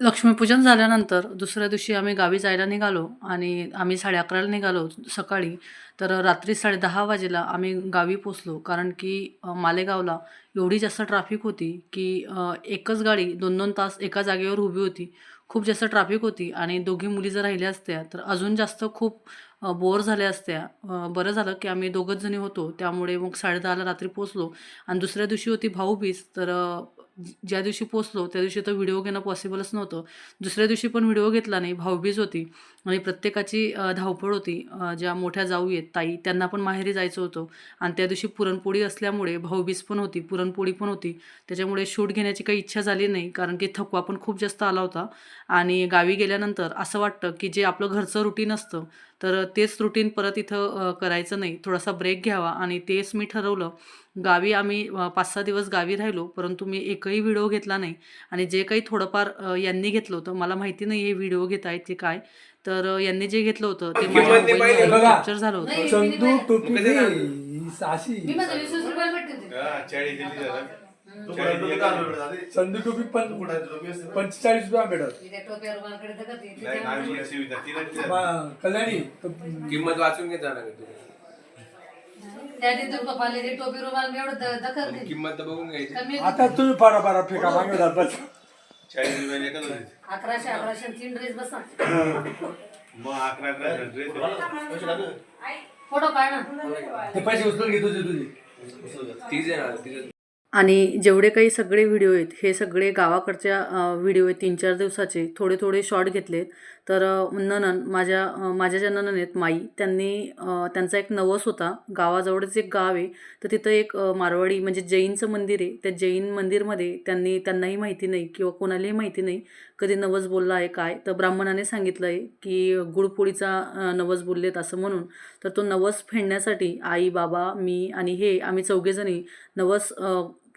लक्ष्मीपूजन झाल्यानंतर दुसऱ्या दिवशी आम्ही गावी जायला निघालो आणि आम्ही साडे अकराला निघालो सकाळी. तर रात्री साडेदहा वाजेला आम्ही गावी पोचलो कारण की मालेगावला एवढी जास्त ट्रॅफिक होती की एकच गाडी दोन दोन तास एका जागेवर उभी होती. खूप जास्त ट्रॅफिक होती आणि दोघी मुली जर राहिल्या असत्या तर अजून जास्त खूप बोर झाल्या असत्या. बरं झालं की आम्ही दोघंच जणी होतो. त्यामुळे मग साडेदहाला रात्री पोचलो आणि दुसऱ्या दिवशी होती भाऊबीज. तर ज्या दिवशी पोचलो त्या दिवशी तर व्हिडिओ घेणं पॉसिबलच नव्हतं. दुसऱ्या दिवशी पण व्हिडिओ घेतला नाही भाऊबीज होती आणि प्रत्येकाची धावपळ होती. ज्या मोठ्या जाऊ आहेत ताई त्यांना पण माहेरी जायचं होतं. आणि त्या दिवशी पुरणपोळी असल्यामुळे भाऊबीज पण होती पुरणपोळी पण होती. त्याच्यामुळे शूट घेण्याची काही इच्छा झाली नाही कारण की थकवा पण खूप जास्त आला होता. आणि गावी गेल्यानंतर असं वाटतं की जे आपलं घरचं रुटीन असतं तर तेच रुटीन परत इथं करायचं नाही. थोडासा ब्रेक घ्यावा आणि तेच मी ठरवलं. गावी आम्ही पाच सहा दिवस गावी राहिलो परंतु मी एकही व्हिडिओ घेतला नाही. आणि जे काही थोडंफार यांनी घेतलं होतं मला माहिती नाही हे व्हिडिओ घेत आहेत की काय. तर यांनी जे घेतलं होतं ते माझ्या मोबाईलमध्ये. कॅप्चर झालं होतं. चंदू टोपी पण? पंचेचाळीस रुपया भेटत कल्याणी तो- किंमत वाचून घेत जाणार. किंमत बघून घ्यायची. आता तुम्ही फारा फारा फेका मागे जातात चाळीस रुपयाला एकच होती. अकराशे अकराशे तीन ड्रेस बसा. मग अकरा ड्रेस? फोटो काढ ना. ते पैसे उचलून घेतो तुझे. तुझे तीच आहे ना तिचं आणि जेवढे काही सगळे व्हिडिओ आहेत हे सगळे गावाकडच्या व्हिडिओ आहेत तीन चार दिवसाचे थोडे थोडे शॉर्ट घेतले तर ननन माझ्या माझ्या ज्या ननन आहेत माई त्यांनी त्यांचा एक नवस होता. गावाजवळच एक गाव आहे. तर तिथं एक मारवाडी म्हणजे जैनचं मंदिर आहे. त्या जैन मंदिरमध्ये त्यांनी त्यांनाही माहिती नाही किंवा कोणालाही माहिती नाही कधी नवस बोलला आहे काय. तर ब्राह्मणाने सांगितलं आहे की गुळपोळीचा नवस बोललेत असं म्हणून. तर तो नवस फेडण्यासाठी आई बाबा मी आणि हे आम्ही चौघेजणी नवस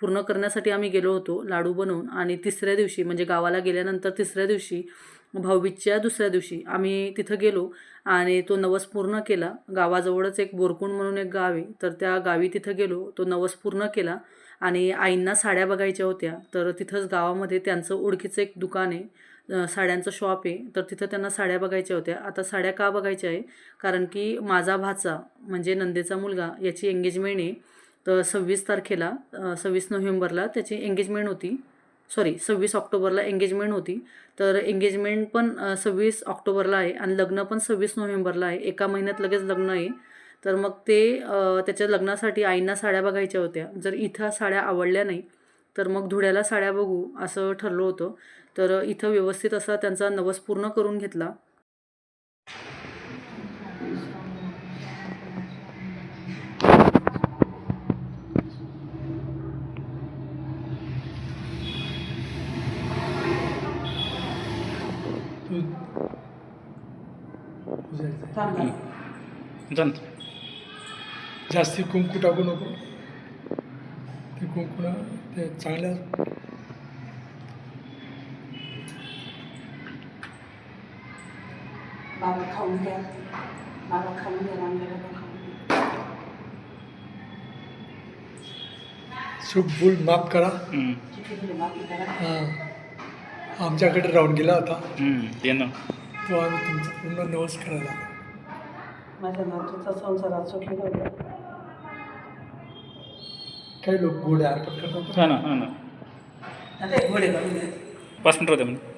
पूर्ण करण्यासाठी आम्ही गेलो होतो लाडू बनवून. आणि तिसऱ्या दिवशी म्हणजे गावाला गेल्यानंतर तिसऱ्या दिवशी भाऊबीजच्या दुसऱ्या दिवशी आम्ही तिथं गेलो आणि तो नवस पूर्ण केला. गावाजवळच एक बोरकुंड म्हणून एक गाव आहे. तर त्या गावी तिथं गेलो तो नवस पूर्ण केला. आणि आईंना साड्या बघायच्या होत्या. तर तिथंच गावामध्ये त्यांचं ओळखीचं एक दुकान आहे. साड्यांचं शॉप आहे. तर तिथं त्यांना साड्या बघायच्या होत्या. आता साड्या का बघायच्या आहे? कारण की माझा भाचा म्हणजे नंदेचा मुलगा याची एंगेजमेंट आहे. तर सव्वीस तारखेला सव्वीस नोव्हेंबरला त्याची एंगेजमेंट होती. सॉरी सव्वीस ऑक्टोबरला एंगेजमेंट होती. तर एंगेजमेंट पण सव्वीस ऑक्टोबरला आहे आणि लग्न पण सव्वीस नोव्हेंबरला आहे. एका महिन्यात लगेच लग्न आहे. तर मग ते त्याच्या लग्नासाठी आईंना साड्या बघायच्या होत्या. जर इथं साड्या आवडल्या नाही तर मग धुळ्याला साड्या बघू असं ठरलं होतं. तर इथं व्यवस्थित असा त्यांचा नवस पूर्ण करून घेतला. जास्ती कुंकू टाकू नको. ते कुंकू ना ते चांगल्या बाबा खाऊन घ्या. बाबा खाऊन घ्या रामदेवा खाऊन घ्या. चूक भूल माफी करा. हां. आमच्याकडे राहून गेला होता. ते ना. तो आम्ही तुमचा पूर्ण नवस करायला माझ्या नातूचा संसारात सुखी नव्हता काही लोक गोडे अर्पण करतात. हा ना हा ना. आता हे घोडे करून दे पाच मिनिट होते म्हणजे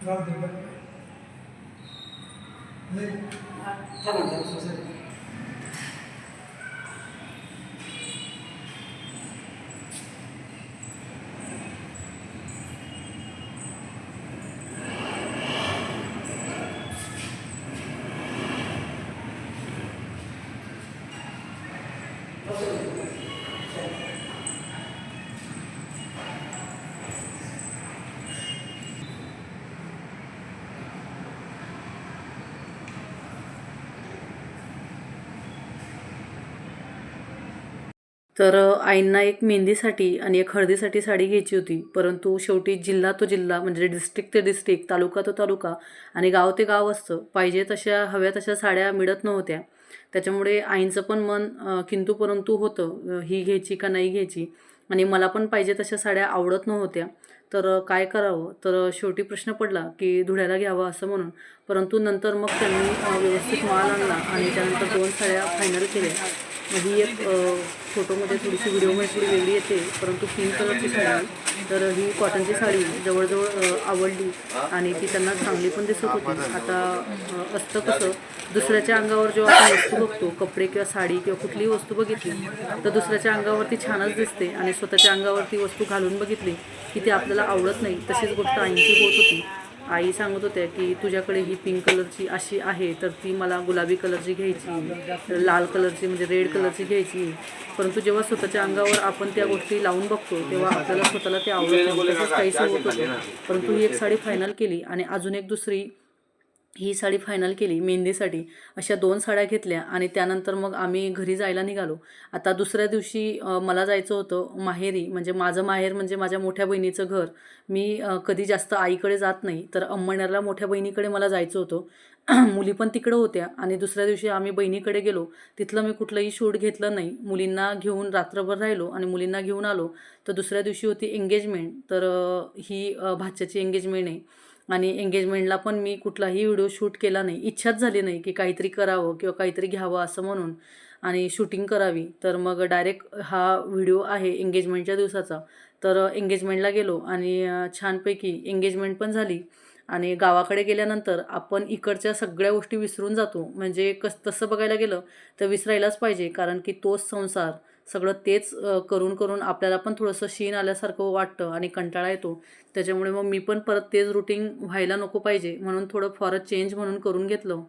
थांबा जरा. तर आईंना एक मेहंदीसाठी आणि एक हळदीसाठी साडी घ्यायची होती. परंतु शेवटी जिल्हा तो जिल्हा म्हणजे डिस्ट्रिक्ट ते डिस्ट्रिक्ट तालुका तो तालुका आणि गाव ते गाव असतं. पाहिजे तशा हव्या तशा साड्या मिळत नव्हत्या. त्याच्यामुळे आईंचं पण मन किंतू परंतु होतं ही घ्यायची का नाही घ्यायची आणि मला पण पाहिजे तशा साड्या आवडत नव्हत्या. तर काय करावं? तर शेवटी प्रश्न पडला की धुळ्याला घ्यावं असं म्हणून. परंतु नंतर मग त्यांनी व्यवस्थित माल आणला आणि त्यानंतर दोन साड्या फायनल केल्या. म्हणजे ही एक फोटोमध्ये थोडीशी व्हिडिओमध्ये थोडी वेगळी येते परंतु पिंक कलरची साडी तर ही कॉटनची साडी जवळजवळ आवडली आणि ती त्यांना चांगली पण दिसत होती. आता असतं कसं दुसऱ्याच्या अंगावर जेव्हा आपण वस्तू बघतो कपडे किंवा साडी किंवा कुठलीही वस्तू बघितली तर दुसऱ्याच्या अंगावरती छानच दिसते आणि स्वतःच्या अंगावरती वस्तू घालून बघितली की ती आपल्याला आवडत नाही तशीच गोष्ट आईंची होत होती. आई सांगत होत्या की तुझ्याकडे ही पिंक कलरची अशी आहे तर ती मला गुलाबी कलरची घ्यायची लाल कलरची म्हणजे रेड कलरची घ्यायची. परंतु जेव्हा स्वतःच्या अंगावर आपण त्या गोष्टी लावून बघतो तेव्हा आपल्याला स्वतःला ते आवडत नाही. तसंच होत होतं. परंतु ही एक साडी फायनल केली आणि अजून एक दुसरी ही साडी फायनल केली मेहंदीसाठी. अशा दोन साड्या घेतल्या आणि त्यानंतर मग आम्ही घरी जायला निघालो. आता दुसऱ्या दिवशी मला जायचं होतं माहेरी. म्हणजे माझं माहेर म्हणजे माझ्या मोठ्या बहिणीचं घर. मी कधी जास्त आईकडे जात नाही. तर अंमळनेरला मोठ्या बहिणीकडे मला जायचं होतं. मुली पण तिकडं होत्या. आणि दुसऱ्या दिवशी आम्ही बहिणीकडे गेलो. तिथलं मी कुठलंही शूट घेतलं नाही. मुलींना घेऊन रात्रभर राहिलो आणि मुलींना घेऊन आलो. तर दुसऱ्या दिवशी होती एंगेजमेंट तर ही भाच्याची एंगेजमेंट आहे. आणि एंगेजमेंटला पण मी कुठलाही व्हिडिओ शूट केला नाही. इच्छाच झाली नाही की काहीतरी करावं किंवा काहीतरी घ्यावं असं म्हणून. आणि शूटिंग करावी. तर मग डायरेक्ट हा व्हिडिओ आहे एंगेजमेंटच्या दिवसाचा. तर एंगेजमेंटला गेलो आणि छानपैकी एंगेजमेंट पण झाली. आणि गावाकडे गेल्यानंतर आपण इकडच्या सगळ्या गोष्टी विसरून जातो. म्हणजे कस तसं बघायला गेलं तर विसरायलाच पाहिजे. कारण की तोच संसार सगळं तेच करून करून आपल्याला पण थोडंसं शीन आल्यासारखं वाटतं आणि कंटाळा येतो. त्याच्यामुळे मग मी पण परत तेच रुटीन व्हायला नको पाहिजे म्हणून थोडं फॉर चेंज म्हणून करून घेतलं.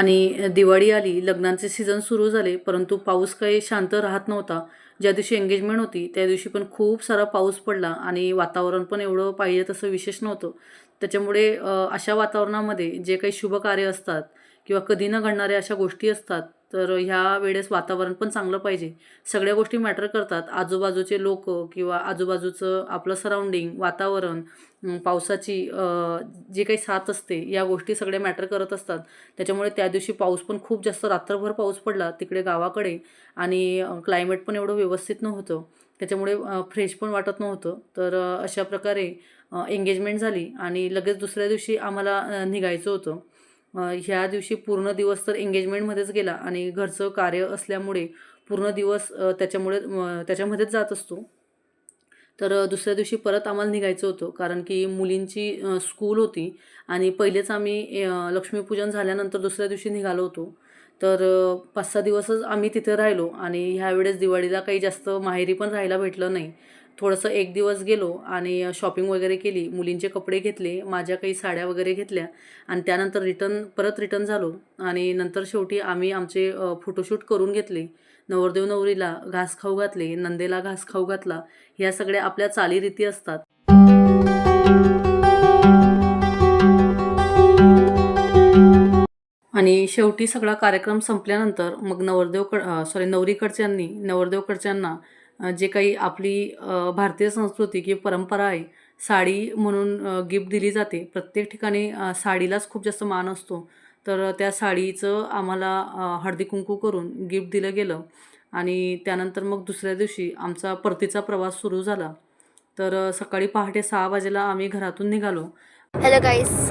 आणि दिवाळी आली लग्नांचे सीझन सुरू झाले परंतु पाऊस काही शांत राहत नव्हता. ज्या दिवशी एंगेजमेंट होती त्या दिवशी पण खूप सारा पाऊस पडला आणि वातावरण पण एवढं पाहिजे तसं विशेष नव्हतं. त्याच्यामुळे अशा वातावरणामध्ये जे काही शुभ कार्य असतात किंवा कधी न घडणाऱ्या अशा गोष्टी असतात तर ह्या वेळेस वातावरण पण चांगलं पाहिजे. सगळ्या गोष्टी मॅटर करतात. आजूबाजूचे लोक किंवा आजूबाजूचं आपलं सराउंडिंग वातावरण पावसाची जे जी काही साथ असते या गोष्टी सगळ्या मॅटर करत असतात. त्याच्यामुळे त्या दिवशी पाऊस पण खूप जास्त रात्रभर पाऊस पडला तिकडे गावाकडे आणि क्लायमेट पण एवढं व्यवस्थित नव्हतं. त्याच्यामुळे फ्रेश पण वाटत नव्हतं. तर अशा प्रकारे एंगेजमेंट झाली आणि लगेच दुसऱ्या दिवशी आम्हाला निघायचं होतं. ह्या दिवशी पूर्ण दिवस तर एंगेजमेंटमध्येच गेला आणि घरचं कार्य असल्यामुळे पूर्ण दिवस त्याच्यामुळे त्याच्यामध्येच जात असतो. तर दुसऱ्या दिवशी परत आम्हाला निघायचं होतं कारण की मुलींची स्कूल होती आणि पहिलेच आम्ही लक्ष्मीपूजन झाल्यानंतर दुसऱ्या दिवशी निघालो होतो. तर पाच सहा दिवसच आम्ही तिथे राहिलो आणि ह्यावेळेस दिवाळीला काही जास्त माहेरी पण राहायला भेटलं नाही. थोडंसं एक दिवस गेलो आणि शॉपिंग वगैरे केली. मुलींचे कपडे घेतले माझ्या काही साड्या वगैरे घेतल्या आणि त्यानंतर रिटर्न परत रिटर्न झालो. आणि नंतर शेवटी आम्ही आमचे फोटोशूट करून घेतले. नवरदेव नवरीला घास खाऊ घातले नंदेला घास खाऊ घातला. ह्या सगळ्या आपल्या चालीरीती असतात. आणि शेवटी सगळा कार्यक्रम संपल्यानंतर मग नवरदेवकड सॉरी नवरीकडच्यांनी नवरदेवकडच्यांना जे काही आपली भारतीय संस्कृती किंवा परंपरा आहे साडी म्हणून गिफ्ट दिली जाते. प्रत्येक ठिकाणी साडीलाच खूप जास्त मान असतो. तर त्या साडीचं आम्हाला हळदी कुंकू करून गिफ्ट दिलं गेलं आणि त्यानंतर मग दुसऱ्या दिवशी आमचा परतीचा प्रवास सुरू झाला. तर सकाळी पहाटे सहा वाजेला आम्ही घरातून निघालो. हॅलो गाईस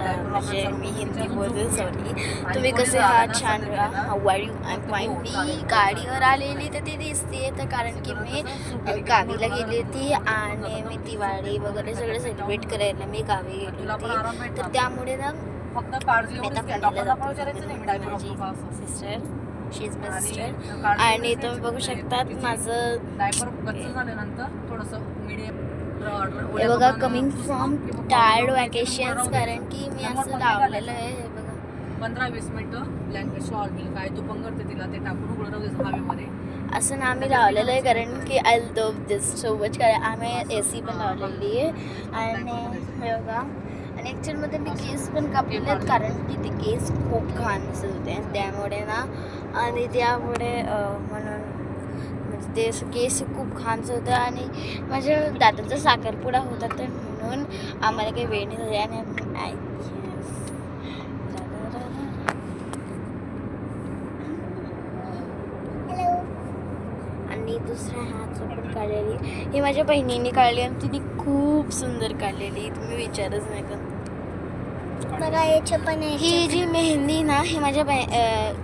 म्हणजे मी हिंदी बोलते सॉरी तुम्ही कसे आहात छान यू आय फाईन मी गाडीवर आलेली तर ती दिसते तर कारण की मी गावीला गेली होती आणि मी दिवाळी वगैरे सगळं सेलिब्रेट करायला मी गावी गेली होती. तर त्यामुळे ना फक्त माझी sister she is my sister आणि तुम्ही बघू शकतात माझं थोडंसं मीडियम हे बघा कमिंग फ्रॉम टायर्ड वॅकेशन्स कारण की मी असं लावलेलं आहे. हे बघा. पंधरा वीस मिनिटं ब्लँकेट शॉल बिल काय तू पंगडते तिला ते टाकून उघडं राहू दे हवेमध्ये. असं ना आम्ही लावलेलं आहे कारण की I love this so much कारण आम्ही ए सी पण लावलेली आहे. आणि हे बघा. आणि ॲक्च्युअलमध्ये मी केस पण कापलेले आहेत कारण की ते केस खूप घाण दिसत होते. त्यामुळे ना आणि त्यामुळे म्हणून ते केस खूप घाण होतं आणि माझ्या दादाचा साखरपुडा होता तर म्हणून आम्हाला काही वेळ नाही झाली आणि आय- आणि दुसऱ्या हातला पण काढलेली. ही माझ्या बहिणीने काढली आणि तिने खूप सुंदर काढलेली. तुम्ही विचारच नाही का बघा याचे पण ही जी मेहंदी ना ही माझ्या बहि-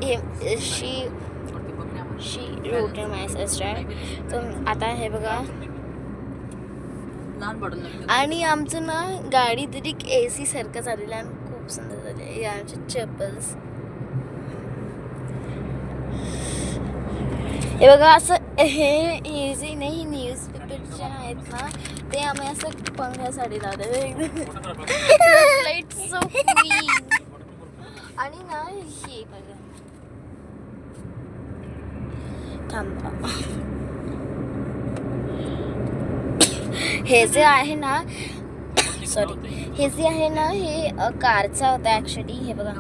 हे शी शी रोट माय सिस्टर तर आता हे बघा. आणि आमचं ना गाडी तरी ए सी सारखं झालेलं आहे. आणि खूप सुंदर झाले. आमचे चप्पल्स. हे बघा असं हे हे जे नाही न्यूजपेपर जे आहेत ना ते आम्ही असं पंख्यासाठी लावतो लाइट सो आणि ना हे बघा. थांबा. हे जे आहे ना सॉरी हे जे आहे ना हे कारचं होतं ॲक्च्युली हे बघा.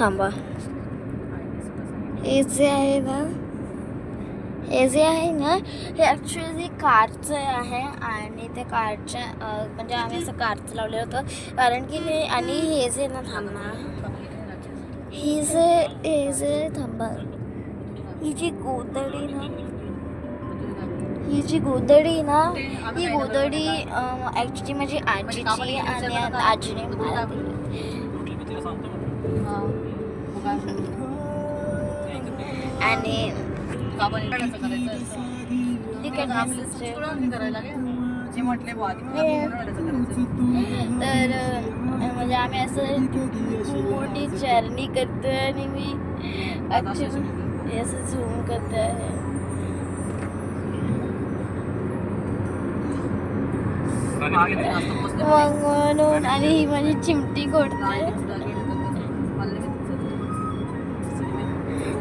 थांबा. हे जे आहे ना हे जे आहे ना हे ॲक्च्युली कारचं आहे आणि ते कारच्या म्हणजे आम्ही असं कारचं लावलेलं होतं. कारण की हे आणि हे जे ना थांबा. ही जे हे जे थांबा ही जी गोदडी ना ही जी गोदडी ना ही गोदडी ॲक्च्युली माझी आजीची आणि आजीने मला. हा. आणि message आहे. जे म्हटले? तर म्हणजे आम्ही असं खूप मोठी जर्नी करतो आणि मी ॲक्च्युली असं झूम करतो आहे मागे म्हणून आणि ही माझी चिमटी माहिती.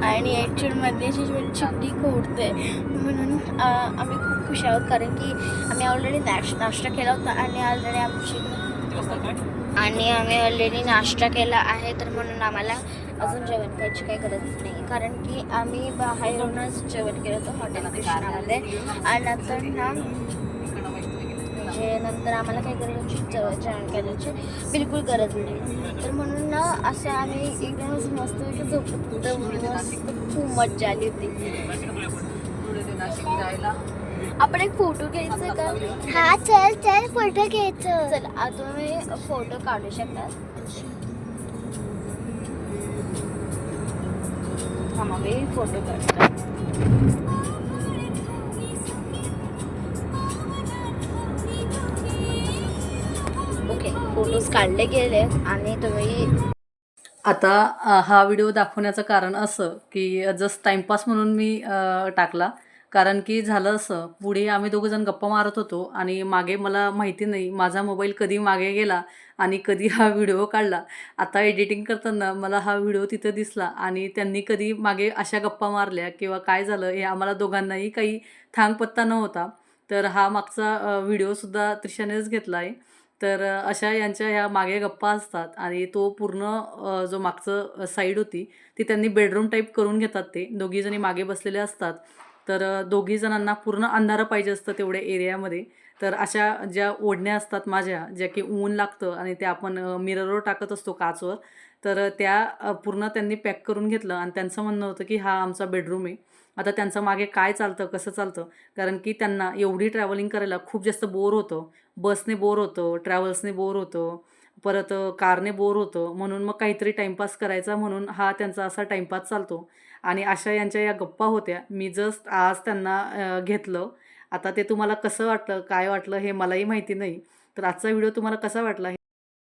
आणि ॲक्च्युअलमध्ये अशी माझी चिमटी घोटते म्हणून आम्ही खूप खुश आहोत कारण की आम्ही ऑलरेडी नाश नाश्ता केला होता आणि ऑलरेडी आमची आणि आम्ही ऑलरेडी नाश्ता केला आहे तर म्हणून आम्हाला अजून जेवण करायची काही गरज नाही कारण की आम्ही बाहेरूनच जेवण केलं होतं हॉटेल कृष्णामध्ये. आणि नंतर ना. म्हणजे नंतर आम्हाला काही गरज जेवण जेवण करायची बिलकुल गरज नाही. तर म्हणून ना असं आम्ही एकदमच मस्त झोपत होतो मस्त खूप मज्जा आली होती. आपण एक फोटो घ्यायचा का? हा चल चल फोटो घ्यायचं. चल आ, तुम्ही फोटो काढू शकता. थांबा मी फोटो काढतो. ओके फोटोज काढले गेले आणि तुम्ही आता हा व्हिडिओ दाखवण्याचं कारण असं की जस्ट टाईमपास म्हणून मी टाकला. कारण की झालं असं. पुढे आम्ही दोघंजण गप्पा मारत होतो आणि मागे मला माहिती नाही माझा मोबाईल कधी मागे गेला आणि कधी हा व्हिडिओ काढला. आता एडिटिंग करताना मला हा व्हिडिओ तिथं दिसला आणि त्यांनी कधी मागे अशा गप्पा मारल्या किंवा काय झालं हे आम्हाला दोघांनाही काही थांगपत्ता नव्हता. तर हा मागचा व्हिडिओसुद्धा त्रिशानेच घेतला आहे तर अशा यांच्या ह्या मागे गप्पा असतात आणि तो पूर्ण जो मागचं साईड होती ती त्यांनी बेडरूम टाईप करून घेतात ते. दोघीजणी मागे बसलेले असतात. तर दोघी जणांना पूर्ण अंधारं पाहिजे असतं तेवढ्या एरियामध्ये. तर अशा ज्या ओढण्या असतात माझ्या ज्या की ऊन लागतं आणि त्या आपण मिररवर टाकत असतो काचवर तर त्या पूर्ण त्यांनी पॅक करून घेतलं आणि त्यांचं म्हणणं होतं की हा आमचा बेडरूम आहे. आता त्यांचं मागे काय चालतं कसं चालतं? कारण की त्यांना एवढी ट्रॅव्हलिंग करायला खूप जास्त बोर होतं. बसने बोर होतं ट्रॅव्हल्सने बोर होतं परत कारने बोर होतं. म्हणून मग काहीतरी टाईमपास करायचा म्हणून हा त्यांचा असा टाईमपास चालतो. आणि अशा यांच्या या गप्पा होत्या. मी जस्ट आज त्यांना घेतलं. आता ते तुम्हाला कसं वाटलं काय वाटलं हे मलाही माहिती नाही. तर आजचा व्हिडिओ तुम्हाला कसा वाटला हे